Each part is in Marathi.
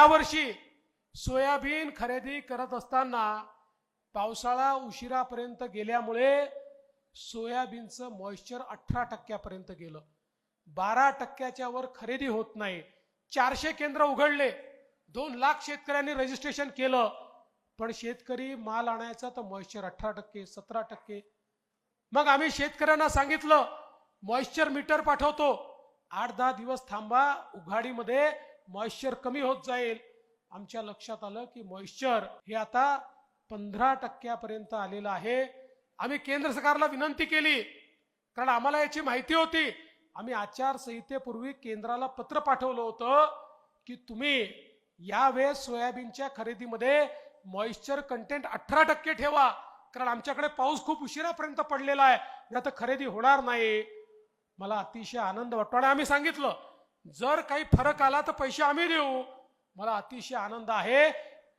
यावर्षी सोयाबीन खरेदी करत असताना पावसाळा उशिरापर्यंत गेल्यामुळे सोयाबीनचं मॉइश्चर अठरा टक्क्यापर्यंत गेलं. बारा टक्क्याच्या वर खरेदी होत नाही. चारशे केंद्र उघडले. दोन लाख शेतकऱ्यांनी रजिस्ट्रेशन केलं. पण शेतकरी माल आणायचा तर मॉइश्चर अठरा टक्के सतरा टक्के. मग आम्ही शेतकऱ्यांना सांगितलं मॉइश्चर मीटर पाठवतो. आठ दहा दिवस थांबा उघाडीमध्ये मॉइश्चर कमी होत जाईल. आमच्या लक्षात आलं की मॉइश्चर हे आता पंधरा टक्क्यापर्यंत आलेलं आहे. आम्ही केंद्र सरकारला विनंती केली. कारण आम्हाला याची माहिती होती. आम्ही आचारसंहितेपूर्वी केंद्राला पत्र पाठवलं होतं की तुम्ही यावेळेस सोयाबीनच्या खरेदीमध्ये मॉइश्चर कंटेंट अठरा टक्के ठेवा. कारण आमच्याकडे पाऊस खूप उशिरापर्यंत पडलेला आहे. नाही तर खरेदी होणार नाही. मला अतिशय आनंद वाटतो. आणि आम्ही सांगितलं जर काही फरक आला तर पैसे आम्ही देऊ. मला अतिशय आनंद आहे.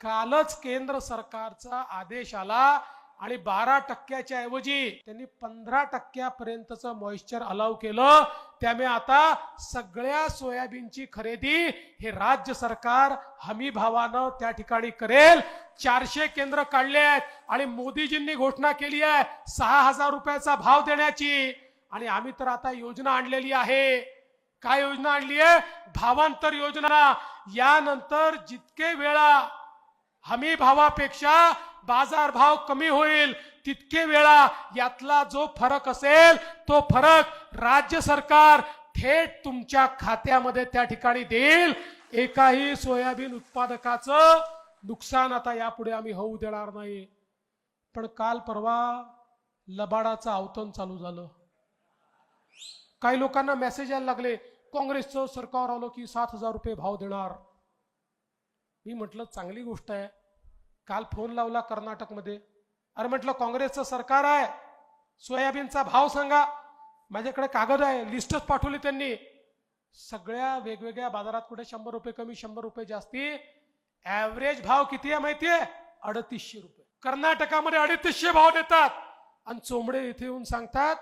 कालच केंद्र सरकारचा आदेश आला आणि बारा टक्क्याच्या ऐवजी त्यांनी पंधरा टक्क्यापर्यंतचं मॉइश्चर अलाव केलं. त्यामुळे आता सगळ्या सोयाबीनची खरेदी हे राज्य सरकार हमी भावानं त्या ठिकाणी करेल. चारशे केंद्र काढले आहेत आणि मोदीजींनी घोषणा केली आहे सहा हजार रुपयाचा भाव देण्याची. आणि आम्ही तर आता योजना आणलेली आहे. काय योजना आणली आहे? भावांतर योजना. यानंतर जितके वेळा हमी भावापेक्षा बाजार भाव कमी होईल तितके वेळा यातला जो फरक असेल तो फरक राज्य सरकार थेट तुमच्या खात्यामध्ये त्या ठिकाणी देईल. एकाही सोयाबीन उत्पादकाचं नुकसान आता यापुढे आम्ही होऊ देणार नाही. पण काल परवा लबाडाचं आवतन चालू झालं. काही लोकांना मेसेज यायला लागले काँग्रेसचं सरकार आलं की सात हजार रुपये भाव देणार. मी म्हटलं चांगली गोष्ट आहे. काल फोन लावला कर्नाटकमध्ये. अरे म्हटलं काँग्रेसचं सरकार आहे. सोयाबीनचा भाव सांगा. माझ्याकडे कागद आहे. लिस्टच पाठवली त्यांनी. सगळ्या वेगवेगळ्या बाजारात कुठे शंभर रुपये कमी शंभर रुपये जास्ती. ॲव्हरेज भाव किती आहे माहितीये? अडतीसशे रुपये. कर्नाटकामध्ये अडतीसशे भाव देतात. आणि चोंबडे इथे येऊन सांगतात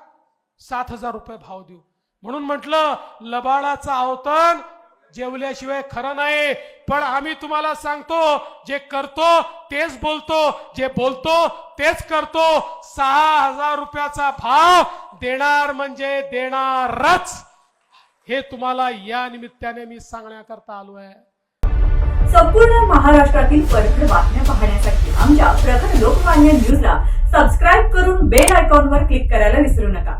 सात हजार रुपये भाव देऊ. म्हणून म्हटलं लबाडाचं आवतन जेवल्याशिवाय खरं नाही. पण आम्ही तुम्हाला सांगतो जे करतो तेच बोलतो जे बोलतो तेच करतो. सहा हजार रुपयाचा भाव देणार म्हणजे देणारच. हे तुम्हाला या निमित्ताने मी सांगण्याकरता आलो आहे. संपूर्ण महाराष्ट्रातील परखड बातम्या पाहण्यासाठी आमच्या प्रखर लोकमान्य न्यूजला सबस्क्राईब करून बेल आयकॉनवर क्लिक करायला विसरू नका.